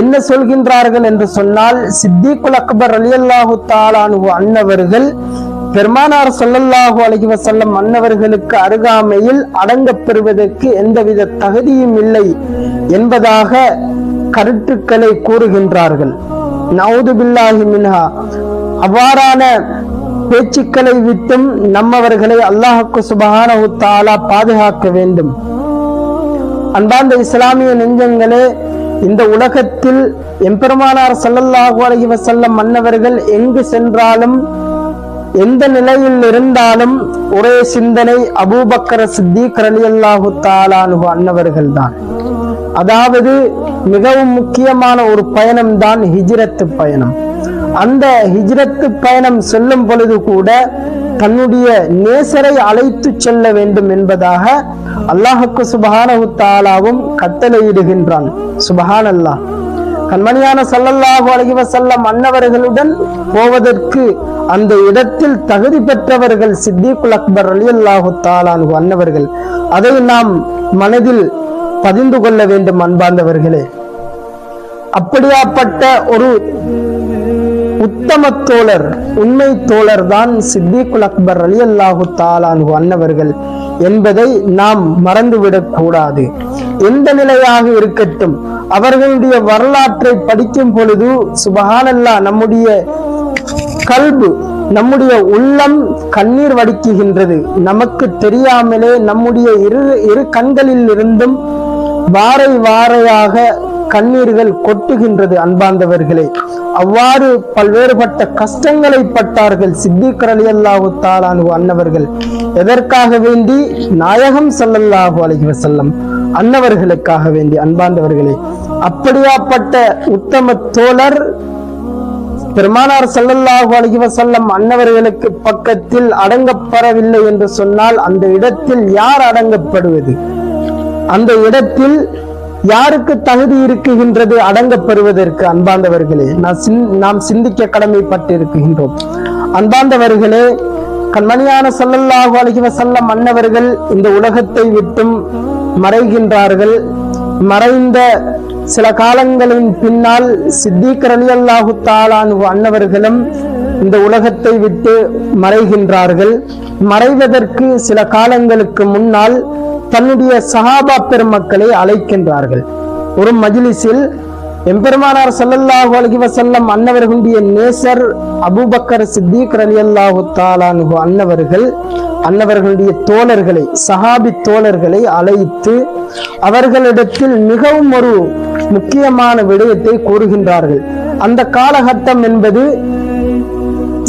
என்ன சொல்கின்றார்கள் என்று சொன்னால் சித்திகுல் அக்பர் அலி அல்லாஹு தாலானு அன்னவர்கள் பெருமானார் சொல்லல்லாஹு அலைஹி வசல்லம் அன்னவர்களுக்கு அருகாமையில் அடங்கப் பெறுவதற்கு எந்தவித தகுதியும் இல்லை என்பதாக கருத்துக்களை கூறுகின்றார்கள். நவுது பில்லாஹி மின்ஹா. அவ்வாறான பேச்சுக்களை விட்டும் நம்மவர்களை அல்லாஹுக்கு சுபஹானஹு தாலா பாதுகாக்க வேண்டும். அன்பார்ந்த இஸ்லாமிய நெஞ்சங்களே இந்த உலகத்தில் எம்பெருமானார் ஸல்லல்லாஹு அலைஹி வஸல்லம் மன்னவர்கள் எங்கு சென்றாலும் எந்த நிலையில் இருந்தாலும் ஒரே சிந்தனை அபூபக்கர சித்திக் ரலியல்லாஹு தாலானு அன்னவர்கள் தான். அதாவது மிகவும் முக்கியமான ஒரு பயணம் தான் ஹிஜ்ரத்து பயணம். அந்த ஹிஜ்ரத்து பயணம் செல்லும் பொழுது கூட தன்னுடைய நேசரை அழைத்து செல்ல வேண்டும் என்பதாக அல்லாஹுக்கு சுபஹானஹு தாலாவும் கட்டளையிடுகின்றான். சுபஹான் அல்லாஹ் கண்மணியான சல்லல்லாஹு அழகிவ செல்லம் அன்னவர்களுடன் போவதற்கு அந்த இடத்தில் தகுதி பெற்றவர்கள் சித்திகுல் அக்பர் ரலியல்லாஹு தாலானு அன்னவர்கள். அதை நாம் மனதில் பதிந்து கொள்ள வேண்டும் அன்பார்ந்தவர்களே. அப்படியாப்பட்ட ஒரு உத்தம தோழர் உண்மை தோழர் தான் சித்திகுல் அக்பர் அலி அல்லாஹு தாலானு அன்னவர்கள் என்பதை நாம் மறந்துவிடக் கூடாது. எந்த நிலையாக இருக்கட்டும் அவர்களுடைய வரலாற்றை படிக்கும் பொழுது சுபஹானல்லா நம்முடைய கல்பு நம்முடைய உள்ளம் கண்ணீர் வடிக்குகின்றது நமக்கு தெரியாமலே நம்முடைய இரு இரு கண்களில் இருந்தும் வாரை வாரையாக கண்ணீர்கள் கொட்டுகின்றது அன்பாந்தவர்களே அவ்வாறு பல்வேறுபட்ட கஷ்டங்களை பட்டார்கள். சித்திகர் அலி அல்லாஹு தாலானு அன்னவர்கள். எதற்காக வேண்டி? நாயகம் சல்லல்லாஹு அலஹி வசல்லம் அன்னவர்களுக்காக வேண்டி அன்பாண்டவர்களே. அப்படியாப்பட்ட உத்தம தோழர் பெருமானார் சல்லல்லாஹு அலஹி வசல்லம் அன்னவர்களுக்கு பக்கத்தில் அடங்கப்படவில்லை என்று சொன்னால் அந்த இடத்தில் யார் அடங்கப்படுவது? அந்த இடத்தில் யாருக்கு தகுதி இருக்குகின்றது அடங்கப்பெறுவதற்கு அன்பாந்தவர்களே சிந்- நாம் சிந்திக்க கடமைப்பட்டிருக்கின்றோம். அன்பாந்தவர்களே கண்மணியான ஸல்லல்லாஹு அலைஹி வஸல்லம் மன்னவர்கள் இந்த உலகத்தை விட்டும் மறைகின்றார்கள். மறைந்த சில காலங்களின் பின்னால் சித்திக் ரலியல்லாஹு தாலானு அன்னவர்களும் இந்த உலகத்தை விட்டு மறைகின்றார்கள். மறைவதற்கு சில காலங்களுக்கு முன்னால் தன்னுடைய சஹாபா பெருமக்களை அழைக்கின்றார்கள். ஒரு மஜிலிஸில் எம்பெருமானார் சல்லல்லாஹு அலைஹி வசல்லம் அன்னவர்களுடைய நேசர் அபுபக்கர் சித்திக் ரலியல்லாஹு தாலானு அன்னவர்கள் அன்னவர்களுடைய தோழர்களை சஹாபி தோழர்களை அழைத்து அவர்களிடத்தில் மிகவும் ஒரு முக்கியமான விடயத்தை கூறுகின்றார்கள். அந்த காலகட்டம் என்பது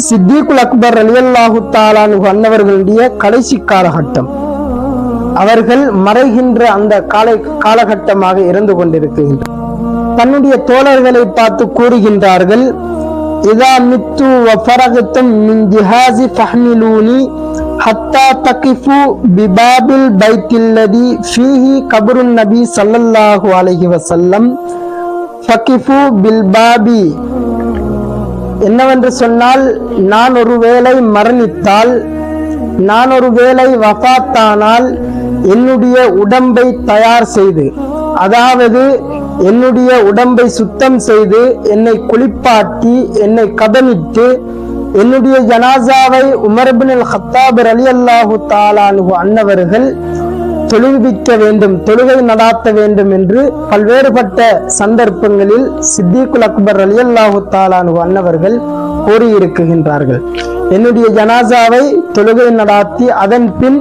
சித்திகுல் அக்பர் ரலியல்லாஹு தாலானு அன்னவர்களுடைய கடைசி காலகட்டம். அவர்கள் மறைகின்ற அந்த காலை காலகட்டமாக இருந்து கொண்டிருக்கின்றனர். தன்னுடைய தோழர்களை பார்த்து கூறுகின்றார்கள் இதா மித்து வஃபரகத்தும் மின் ஜிஹாசி ஃபஹ்மிலூனி ஹத்தா தகிஃபு பிபாபில் பைத்தில்லதி ஃபீஹி கபருன் நபி சல்லல்லாஹு அலைஹி வசல்லம் ஃபகிஃபு பில் பாபி. என்னவென்று சொன்னால் நான் ஒருவேளை மரணித்தால் நான் ஒருவேளை வஃபாத்தானால் என்னுடைய உடம்பை தயார் செய்து அதாவது என்னுடைய உடம்பை சுத்தம் செய்து என்னை குளிப்பாட்டி என்னை கதமிட்டு என்னுடைய ஜனாசாவை உமர்பின் ஹத்தாபர் அலி அல்லாஹு தாலானு அன்னவர்கள் தொழுவிக்க வேண்டும் தொழுகை நடாத்த வேண்டும் என்று பல்வேறுபட்ட சந்தர்ப்பங்களில் சித்திகுல் அக்பர் அலி அல்லாஹு தாலானு அன்னவர்கள் கூறியிருக்கின்றார்கள். என்னுடைய ஜனாசாவை தொழுகை நடாத்தி அதன் பின்